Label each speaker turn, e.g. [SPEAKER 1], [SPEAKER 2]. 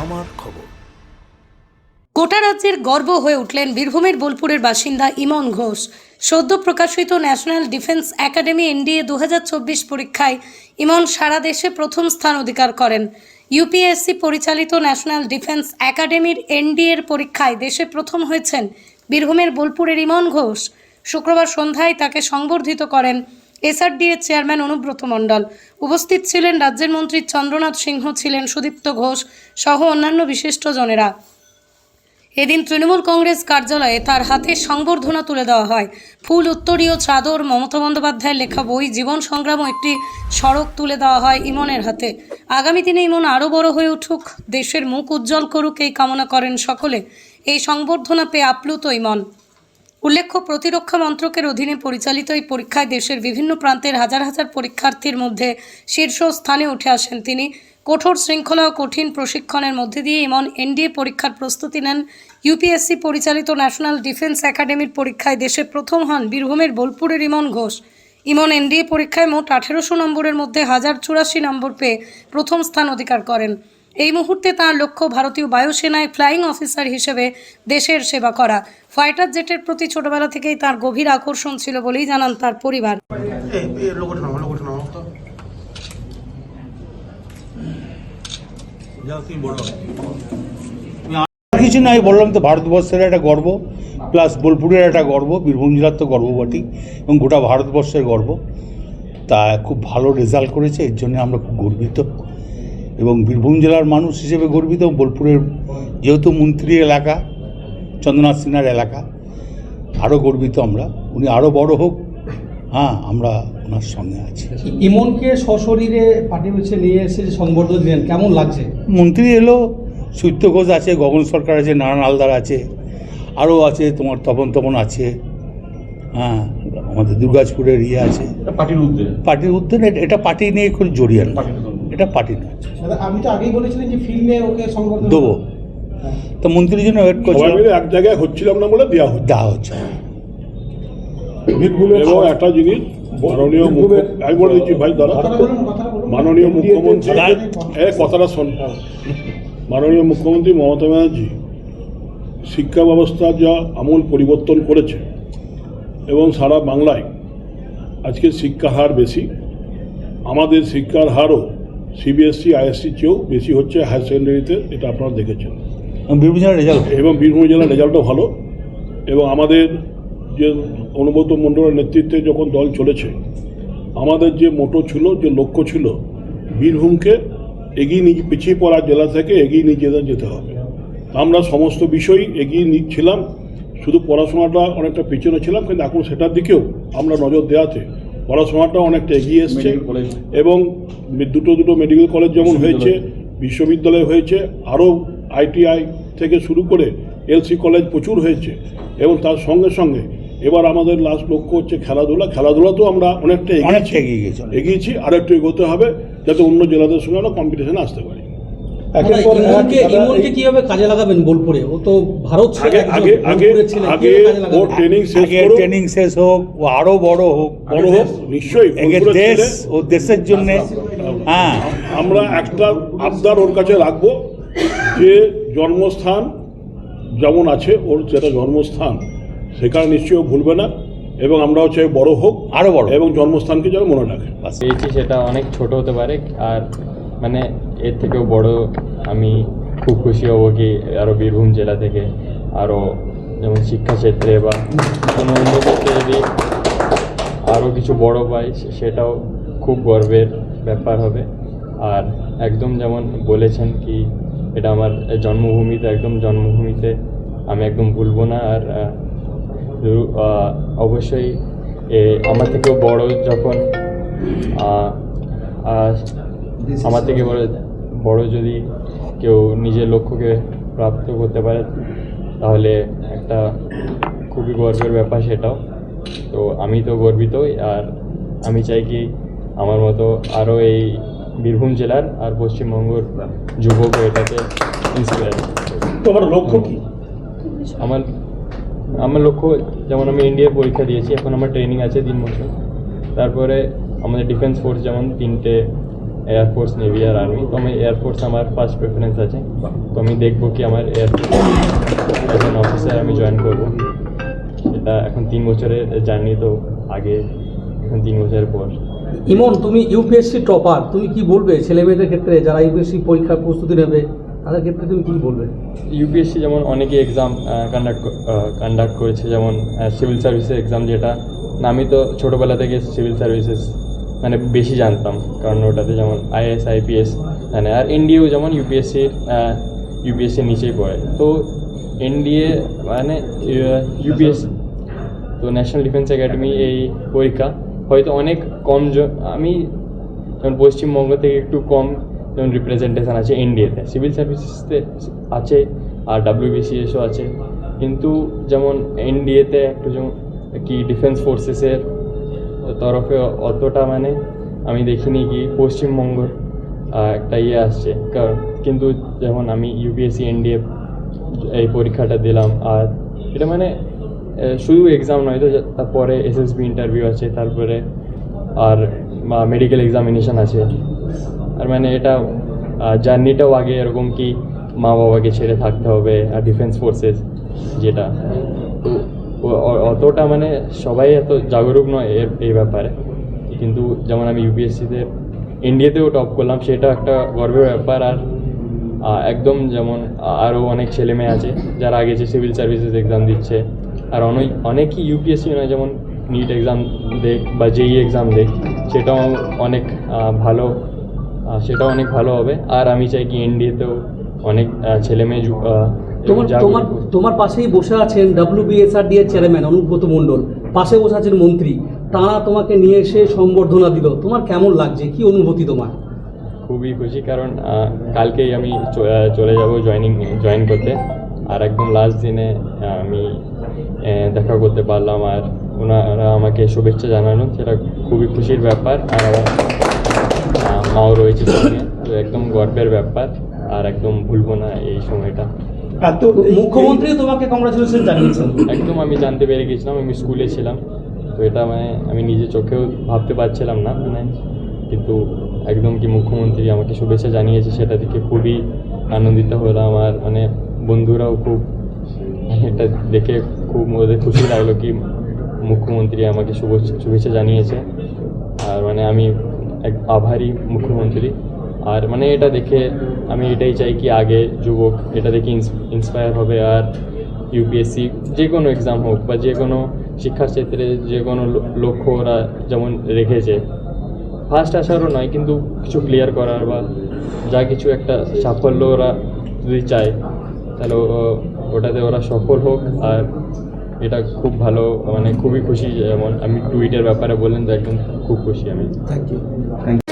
[SPEAKER 1] আমার খবর।
[SPEAKER 2] গোটা রাজ্যের গর্ব হয়ে উঠলেন বীরভূমের বোলপুরের বাসিন্দা ইমন ঘোষ। সদ্য প্রকাশিত ন্যাশনাল ডিফেন্স একাডেমি এনডিএ দু হাজার চব্বিশ পরীক্ষায় ইমন সারা দেশে প্রথম স্থান অধিকার করেন। ইউপিএসসি পরিচালিত ন্যাশনাল ডিফেন্স একাডেমির এনডিএর পরীক্ষায় দেশে প্রথম হয়েছেন বীরভূমের বোলপুরের ইমন ঘোষ। শুক্রবার সন্ধ্যায় তাকে সংবর্ধিত করেন এসআরডিএর চেয়ারম্যান অনুব্রত মণ্ডল। উপস্থিত ছিলেন রাজ্যের মন্ত্রী চন্দ্রনাথ সিংহ ছিলেন সুদীপ্ত ঘোষ সহ অন্যান্য বিশিষ্টজনেরা এদিন তৃণমূল কংগ্রেস কার্যালয়ে তার হাতে সংবর্ধনা তুলে দেওয়া হয়। ফুল উত্তরীয় চাদর, মমতা বন্দ্যোপাধ্যায়ের লেখা বই, জীবন সংগ্রাম একটি সড়ক তুলে দেওয়া হয় ইমনের হাতে। আগামী দিনে ইমন আরও বড় হয়ে উঠুক, দেশের মুখ উজ্জ্বল করুক এই কামনা করেন সকলে। এই সংবর্ধনা পেয়ে আপ্লুত ইমন। উল্লেখ্য, প্রতিরক্ষা মন্ত্রকের অধীনে পরিচালিত এই পরীক্ষায় দেশের বিভিন্ন প্রান্তের হাজার হাজার পরীক্ষার্থীর মধ্যে শীর্ষ স্থানে উঠে আসেন তিনি। কঠোর শৃঙ্খলা ও কঠিন প্রশিক্ষণের মধ্যে দিয়ে ইমন এনডিএ পরীক্ষার প্রস্তুতি নেন। ইউপিএসসি পরিচালিত ন্যাশনাল ডিফেন্স একাডেমির পরীক্ষায় দেশে প্রথম হন বীরভূমের বোলপুরের ইমন ঘোষ। ইমন এনডিএ পরীক্ষায় মোট আঠেরোশো নম্বরের মধ্যে হাজার চুরাশি নম্বর পেয়ে প্রথম স্থান অধিকার করেন। এই মুহূর্তে তার লক্ষ্য ভারতীয় বায়ুসেনায় ফ্লাইং অফিসার হিসেবে দেশের সেবা করা। ফাইটার জেটের প্রতি ছোটবেলা থেকেই তার গভীর আকর্ষণ ছিল বলেই জানান তার পরিবার।
[SPEAKER 3] কিছু না আমি বললাম তো ভারতবর্ষের একটা গর্ব প্লাস বোলপুরের একটা গর্ব বীরভূম জেলার তো গর্ব বটে এবং গোটা ভারতবর্ষের গর্ব। তা খুব ভালো রেজাল্ট করেছে এর জন্য আমরা খুব গর্বিত। এবং বীরভূম জেলার মানুষ হিসেবে গর্বিত বোলপুরের যেহেতু মন্ত্রী এলাকা চন্দ্রনাথ সিনহার এলাকা আরও গর্বিত আমরা। উনি আরও বড় হোক হ্যাঁ আমরা ওনার সঙ্গে আছি।
[SPEAKER 4] ইমনকে সশরীরে পার্টি বেছে নিয়ে এসে যে সংবর্ধনা দিলেন কেমন লাগছে?
[SPEAKER 3] মন্ত্রী এলো সৈত্য ঘোষ আছে গগন সরকার আছে নারায়ণ হালদার আছে আরও আছে তোমার তপন তপন আছে হ্যাঁ আমাদের দুর্গাজপুরের ইয়ে আছে।
[SPEAKER 5] পার্টির উদ্যোগ।
[SPEAKER 3] পার্টির উদ্যোগ এটা পার্টি নিয়ে খুব জড়িয়ে না এটা পার্টি না
[SPEAKER 4] আপনি তো আগেই বলেছিলেন যে ফিল্মে ওকে সংবর্ধনা
[SPEAKER 3] দেবো। তো মন্ত্রীর জন্য ওয়েট করছে
[SPEAKER 5] এক জায়গায় হচ্ছিলাম না বলে দেওয়া হচ্ছে।
[SPEAKER 3] দেওয়া হচ্ছে।
[SPEAKER 5] এবং একটা জিনিস মাননীয় মুখ্য- আমি বলে দিচ্ছি ভাই মাননীয় মুখ্যমন্ত্রী এ কথাটা শোন। মাননীয় মুখ্যমন্ত্রী মমতা ব্যানার্জি শিক্ষা ব্যবস্থা যা আমূল পরিবর্তন করেছে এবং সারা বাংলায় আজকে শিক্ষার হার বেশি আমাদের শিক্ষার হারও সিবিএসসি আইএসসি চেয়েও বেশি হচ্ছে হায়ার সেকেন্ডারিতে এটা আপনারা দেখেছেন।
[SPEAKER 3] বীরভূম জেলার রেজাল্ট
[SPEAKER 5] এবং বীরভূম জেলার রেজাল্টও ভালো। এবং আমাদের যে অনুব্রত মণ্ডলের নেতৃত্বে যখন দল চলেছে আমাদের যে মোটো ছিল যে লক্ষ্য ছিল বীরভূমকে এগিয়ে নিয়ে পিছিয়ে পড়া জেলা থেকে এগিয়ে নিয়ে যেতে যেতে হবে। আমরা সমস্ত বিষয়ই এগিয়ে নিচ্ছিলাম। শুধু পড়াশোনাটা অনেকটা পিছনে ছিলাম কিন্তু এখন সেটার দিকেও আমরা নজর দেওয়াতে পড়াশোনাটা অনেকটা এগিয়ে এসছে। এবং দুটো দুটো মেডিকেল কলেজ যেমন হয়েছে বিশ্ববিদ্যালয় হয়েছে আরও আইটিআই থেকে শুরু করে এলসি কলেজ প্রচুর হয়েছে। এবং তার সঙ্গে সঙ্গে এবার আমাদের লাস্ট লক্ষ্য হচ্ছে খেলাধুলা। খেলাধুলাতেও আমরা অনেকটা এগিয়েছি। এগিয়েছি আর একটু এগোতে হবে যাতে অন্য জেলাদের সঙ্গে আমরা কম্পিটিশনে আসতে পারি।
[SPEAKER 4] ইমনকে ইমনকে কীভাবে কাজে লাগাবেন বোলপুরে? ও তো ভারত
[SPEAKER 5] আগে আগে ট্রেনিং শেষ
[SPEAKER 3] ট্রেনিং শেষ হোক ও আরও বড় হোক
[SPEAKER 5] বড় হোক। নিশ্চয়ই
[SPEAKER 3] দেশ ও দেশের জন্যে। হ্যাঁ।
[SPEAKER 5] আমরা একটা আবদার ওর কাছে রাখব যে জন্মস্থান যেমন আছে ওর যেটা জন্মস্থান সেখানে নিশ্চয়ই ভুলবে না এবং আমরাও চাই বড় হোক
[SPEAKER 3] আরও বড়
[SPEAKER 5] এবং জন্মস্থানকে যেন মনে রাখে।
[SPEAKER 6] পেয়েছি সেটা অনেক ছোট হতে পারে আর মানে এর থেকেও বড় আমি খুব খুশি হব কি আরও বীরভূম জেলা থেকে আরও যেমন শিক্ষাক্ষেত্রে বা কোনো অন্য ক্ষেত্রে যদি আরও কিছু বড় পাই সেটাও খুব গর্বের ব্যাপার হবে। আর একদম যেমন বলেছেন কি, এটা আমার জন্মভূমিতে, একদম জন্মভূমিতে আমি একদম ভুলবো না। আর অবশ্যই আমার থেকেও বড় যখন আমার থেকে বড় বড় যদি কেউ নিজের লক্ষ্যকে প্রাপ্ত করতে পারে তাহলে একটা খুবই গর্বের ব্যাপার সেটাও। তো আমি তো গর্বিতই আর আমি চাই কি আমার মতো আরও এই বীরভূম জেলার আর পশ্চিমবঙ্গের যুবক এটাকে ইন্সপায়ার
[SPEAKER 5] তোমার লক্ষ্য কি?
[SPEAKER 6] আমার আমার লক্ষ্য যেমন আমি ইন্ডিয়ার পরীক্ষা দিয়েছি এখন আমার ট্রেনিং আছে তিন বছর। তারপরে আমাদের ডিফেন্স ফোর্স যেমন তিনটে এয়ারফোর্স নেভি আর আর্মি তো আমি এয়ারফোর্স আমার ফার্স্ট প্রেফারেন্স আছে। তো আমি দেখব কি আমার এয়ারফোর্স অফিসার আমি জয়েন করব। এটা এখন তিন বছরের জার্নি তো আগে এখন তিন বছরের পর।
[SPEAKER 4] ইমন তুমি ইউপিএসসি টপার তুমি কি বলবে? ছেলে মেয়েদের ক্ষেত্রে যারা ইউপিএসসি পরীক্ষার প্রস্তুতি নেবে তাদের ক্ষেত্রে তুমি কি বলবে?
[SPEAKER 6] ইউপিএসসি যেমন অনেকে এক্সাম কন্ডাক্ট কন্ডাক্ট করেছে। যেমন সিভিল সার্ভিসের এক্সাম যেটা আমি তো ছোটোবেলা থেকে সিভিল সার্ভিসেস মানে বেশি জানতাম। কারণ ওটাতে যেমন আইএস আইপিএস মানে আর এনডিএও যেমন ইউপিএসসির ইউপিএসসির নিচেই পড়ে। তো এনডিএ মানে ইউপিএসসি তো ন্যাশনাল ডিফেন্স একাডেমি এই পরীক্ষা। হয়তো অনেক কম আমি যেমন পশ্চিমবঙ্গ থেকে একটু কম যেমন রিপ্রেজেন্টেশন আছে এনডিএতে সিভিল সার্ভিসেসতে আছে, আর ডাব্লিউবিসিএসও আছে। কিন্তু যেমন এনডিএতে একটু যেমন কি ডিফেন্স ফোর্সেসের তরফে অতটা মানে আমি দেখিনি কি পশ্চিমবঙ্গ একটা ইয়ে আসছে। কারণ কিন্তু যেমন আমি ইউপিএসসি এনডিএ এই পরীক্ষাটা দিলাম, আর এটা মানে শুধু এক্সাম নয় তো তারপরে এসএসবি ইন্টারভিউ আছে, তারপরে আর মেডিকেল এক্সামিনেশন আছে। আর মানে এটা জার্নিটাও আগে এরকম কি মা বাবাকে ছেড়ে থাকতে হবে, আর ডিফেন্স ফোর্সেস যেটা। তো অতটা মানে সবাই এত জাগরুক নয় এর এই ব্যাপারে। কিন্তু যেমন আমি ইউপিএসসিতে ইন্ডিয়াতেও টপ করলাম সেটা একটা গর্বের ব্যাপার। আর একদম যেমন আরও অনেক ছেলে মেয়ে আছে যারা আগে যে সিভিল সার্ভিসেস এক্সাম দিচ্ছে। আর অনেক অনেকই ইউপিএসসি নয় যেমন নিট এক্সাম দেখ বা জেই এক্সাম দেখ সেটাও অনেক ভালো সেটাও অনেক ভালো হবে। আর আমি চাই কি এনডিএতেও অনেক আহ, ছেলে মেয়ে যু- আহ,
[SPEAKER 4] তোমার তোমার তোমার পাশেই বসে আছেন ডাব্লিউবিএসআরডি এর চেয়ারম্যান অনুব্রত মণ্ডল। পাশে বসে আছেন মন্ত্রী। তারা তোমাকে নিয়ে এসে সম্বর্ধনা দিল। তোমার কেমন লাগছে? কি অনুভূতি তোমার?
[SPEAKER 6] খুবই খুশি কারণ কালকেই আমি চলে যাব জয়েনিং জয়েন করতে। আর একদম লাস্ট দিনে আমি দেখা করতে পারলাম। আর ওনারা আমাকে শুভেচ্ছা জানানো সেটা খুবই খুশির ব্যাপার। আর আমার মাও রয়েছে তো একদম গর্বের ব্যাপার। আর একদম ভুলবো না এই সময়টা।
[SPEAKER 4] মুখ্যমন্ত্রী তোমাকে কংগ্রাচুলেশন জানিয়েছেন।
[SPEAKER 6] একদম আমি জানতে পেরে গেছিলাম আমি স্কুলে ছিলাম। তো এটা মানে আমি নিজে চোখেও ভাবতে পারছিলাম না মানে কিন্তু একদম কি মুখ্যমন্ত্রী আমাকে শুভেচ্ছা জানিয়েছে সেটা দেখে খুবই আনন্দিত হলাম। আর মানে বন্ধুরাও খুব এটা দেখে খুব ওদের খুশি লাগল কি মুখ্যমন্ত্রী আমাকে শুভেচ্ছা শুভেচ্ছা জানিয়েছে। আর মানে আমি এক আভারী মুখ্যমন্ত্রী। আর মানে এটা দেখে আমি এটাই চাই কি আগে যুবক এটা দেখে ইন্সপায়ার হবে আর ইউপিএসসি যে কোনো এক্সাম হোক বা যে কোনো শিক্ষার ক্ষেত্রে যে কোনো লক্ষ্য ওরা যেমন রেখেছে। ফার্স্ট আসারও নয় কিন্তু কিছু ক্লিয়ার করার বা যা কিছু একটা সাফল্য ওরা যদি চায় তাহলে ওটাতে ওরা সফল হোক আর এটা খুব ভালো মানে খুবই খুশি যেমন আমি টুইটের ব্যাপারে বললেন তো একদম খুব খুশি আমি।
[SPEAKER 4] Thank you thank you